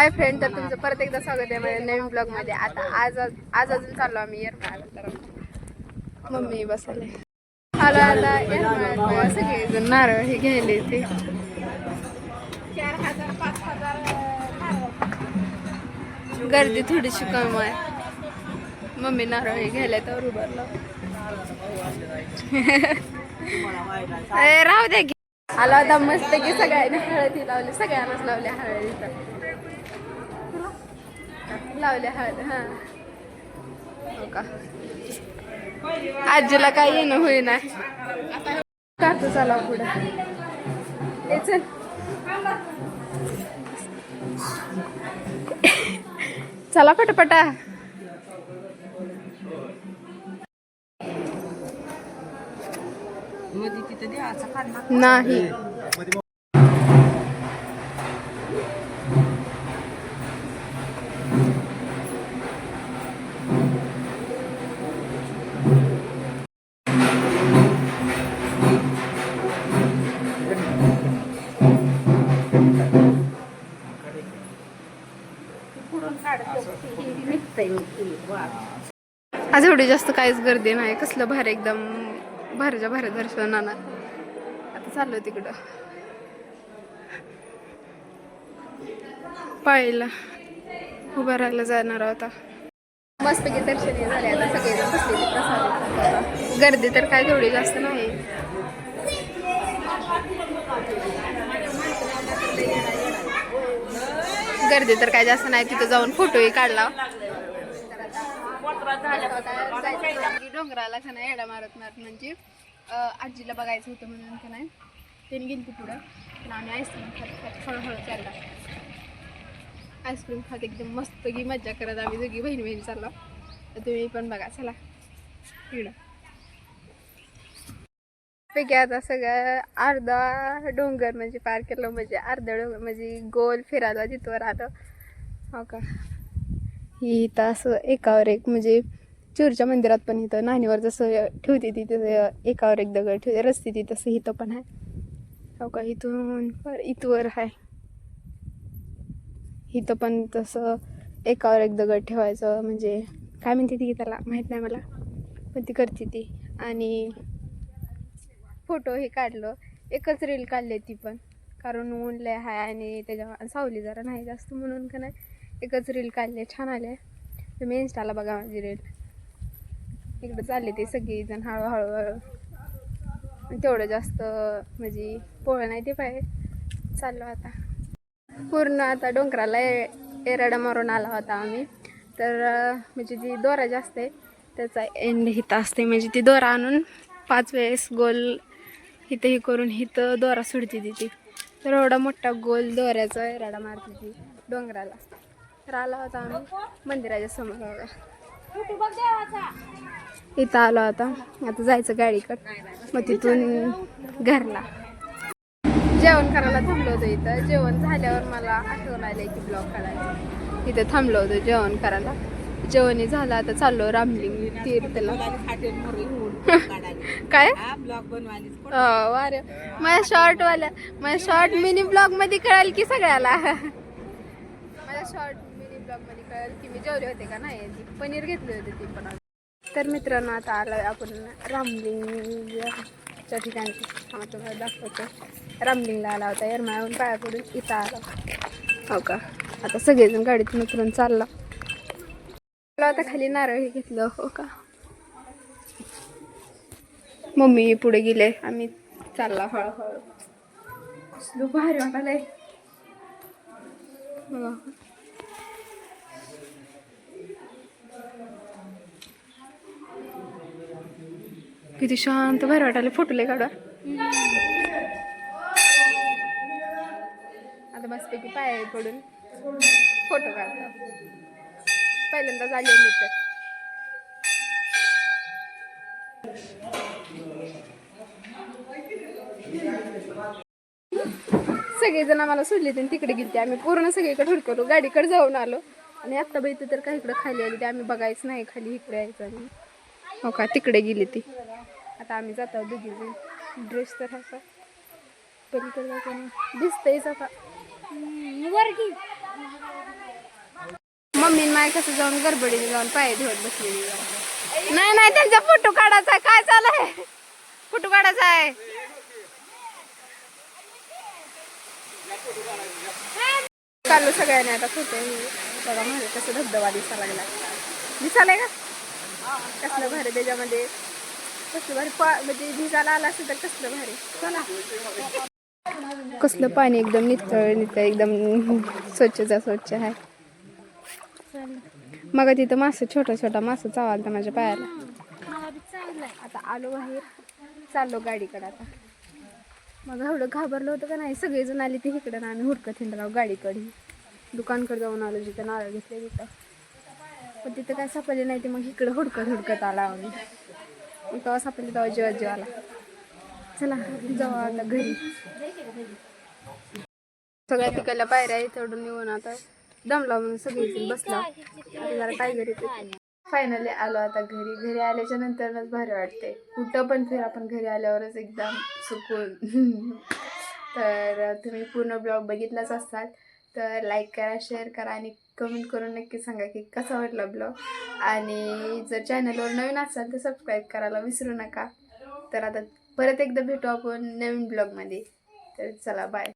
Hi friend तर तुमचं परत एकदा स्वागत आहे माझ्या नवीन ब्लॉगमध्ये आता आज आज अजून चाललो आम्ही येरमाळ तर मम्मी बसले. आलो आता येरमाळ्यात. बघा सगळेजण नारळ हे घ्यायले ते चार हजार पाच हजार गर्दी थोडीशी कम आहे. मम्मी नारळ हे घ्यायला तर उभारलं. राहू द्या की. आला आता मस्त की सगळ्यांनी हळदी लावली. सगळ्यांनाच लावली हळदी तर. लावले हळद हा. हो का? आजीला काय येणं होईना. काकू चला पुढे. ए, चल. चला पटपटा. नाही. आज एवढी जास्त काहीच गर्दी नाही. कसलं भार एकदम भारीच्या भारी दर्शन आणा. आता चाललो तिकडं. पाळीला उभा राहायला जाणार होता मस्तपैकी दर्शन झाले आता सगळेजण बसलेले प्रसाद. गर्दी तर काय तेवढी जास्त नाही. गर्दी तर काय जास्त नाही तिथं जाऊन फोटोही काढला. डोंगराला का नाही एडा मारत मारत म्हणजे आजीला बघायचं होतं म्हणून का नाही त्यांनी गेली पुढं. पण आम्ही आईस्क्रीम खात खात हळूहळू चालला. आईस्क्रीम खात एकदम मस्त की मज्जा करत आम्ही दोघी बहिणी बहिणी चाललो. तर तुम्ही पण बघा चला. इकडं. पैकी आता सगळं अर्धा डोंगर म्हणजे पार केलं म्हणजे अर्धा डोंगर म्हणजे गोल फिरायला तिथवर आलं हो का? ही इथं असं एकावर एक म्हणजे चूरच्या मंदिरात पण इथं नाणीवर जसं ठेवते ती तसं एकावर एक दगड ठेवते रस्ते ती तसं इथं पण आहे. हो का? इथून पर इथवर आहे. इथं पण तसं एकावर एक दगड ठेवायचं म्हणजे काय म्हणते ती त्याला? माहीत नाही मला पण ती करते ती. आणि फोटो हे काढलं. एकच रील काढले ती पण. कारण ऊन लय आहे आणि त्याच्या सावली जरा नाही जास्त म्हणून का नाही एकच रील काढले. छान आले. तुम्ही इन्स्टाला बघा माझी रील इकडं चालले ते सगळीजण हळूहळू. तेवढं जास्त म्हणजे पोळ नाही ते पाहिजे चाललो आता. पूर्ण आता डोंगराला ए एराडा मारून आला होता आम्ही. तर म्हणजे जी दोरा जास्त आहे त्याचा एंड हिथं असते. म्हणजे ती दोरा आणून पाच वेळेस गोल इथं हे करून इथं दोरा सोडते तिथे तर एवढा मोठा गोल दोऱ्याचा एराडा मारते ती डोंगराला. तर आला होता आम्ही मंदिराच्या समोर इथं आलो आता. आता जायचं गाडीकडं. मग तिथून घरला. जेवण करायला थांबलो होतो इथं. जेवण झाल्यावर मला आठवण आलं की ब्लॉग काढायला इथं थांबलो होतो जेवण करायला. जेवणी झालं आता चाललो रामलिंग तीर्थला. काय? ब्लॉग बनवायला वारे माझ्या शॉर्ट वाल्या माझ्या शॉर्ट मिनी ब्लॉगमध्ये कळेल की सगळ्याला. माझ्या शॉर्ट मिनी ब्लॉगमध्ये कळेल की मी जेवले होते का नाही. ती पनीर घेतले होते ती पण. तर मित्रांनो आता आलोय आपण रामलिंगच्या ठिकाणी. हा तुम्हाला दाखवतो. रामलिंगला आला होता एरमाळून पाया पडून इथं आला. हो का? आता सगळेजण गाडीतून उतरून चालला. आता खाली नारळ हे घेतलं हो का? मम्मी पुढे गेले आम्ही चालला हळूहळू. कसलं भारी वाटायला किती शांत भारी वाटायला फोटो लय काढा आता मस्तपैकी पाय पडून फोटो काढतो. पहिल्यांदा झाले मी तर. सगळेजण आम्हाला सोडले ते तिकडे गेलते. आम्ही पूर्ण सगळीकडे हुडकलो. गाडीकडे जाऊन आलो. आणि आत्ता बाई तर काही इकडे खाली आली ते. आम्ही बघायचं नाही. खाली इकडे यायचं आणि हो का? तिकडे गेली ती. आता आम्ही जातो दोघी ड्रेस तर असा. पलीकडे जाताना दिसतंयच आता. नाही कसं जाऊन गडबडीने जाऊन पाय धुवत बसलेली नाही नाही त्यांचा फोटो काढायचा आहे. काय चालू आहे? फोटो काढायचा आहे. चालू सगळ्यांनी आता फोटो बघा माझे कसं धबधबा दिसायला लागला. दिसालाय का? कसलं भारी त्याच्यामध्ये. कसलं भारी म्हणजे भिजायला आला असेल तर कसलं भारी. चला. कसलं पाणी एकदम नितळ नितळ एकदम स्वच्छचा स्वच्छ आहे. मग तिथं मासं छोटा छोटा मासं चावालता माझ्या पायाला. आता आलो बाहेर. चाललो गाडीकडे आता. मग एवढं घाबरलं होतं का नाही सगळेजण आले ते इकडं आणि हुडकत हिंडराव गाडीकडे. दुकानकडे जाऊन आलो जिथं नारळ घेतले तिथं. पण तिथं काय सापडले नाही ते मग इकडं हुडकत हुडकत आला आम्ही. मग तेव्हा सापडले तेव्हा जेव्हा जेवाला चला जाऊ आता घरी. सगळ्या तिकडल्या पायऱ्या आहेत तेवढं आता. दमला लावून सगळेजण बसला. आता जरा काय घरी फायनली आलो आता घरी. घरी आल्याच्या नंतरच भारी वाटते. कुठं पण फिर आपण घरी आल्यावरच एकदम सुकून. तर तुम्ही पूर्ण ब्लॉग बघितलाच असाल. तर लाईक करा शेअर करा आणि कमेंट करून नक्की सांगा की कसा वाटला ब्लॉग. आणि जर चॅनलवर नवीन असाल तर सबस्क्राईब करायला विसरू नका. तर आता परत एकदा भेटू आपण नवीन ब्लॉगमध्ये. तर चला बाय